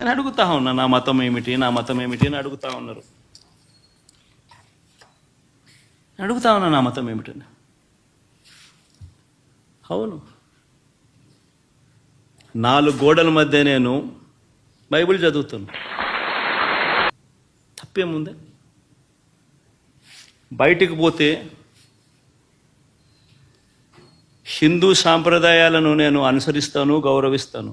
అని అడుగుతా ఉన్నా నా మతం ఏమిటి నా మతం ఏమిటి అని అడుగుతా ఉన్నారు. అడుగుతా ఉన్నా నా మతం ఏమిటని అవును. నాలుగు గోడల మధ్య నేను బైబిల్ చదువుతాను తప్పేముందే బయటికి పోతే హిందూ సాంప్రదాయాలను నేను అనుసరిస్తాను గౌరవిస్తాను.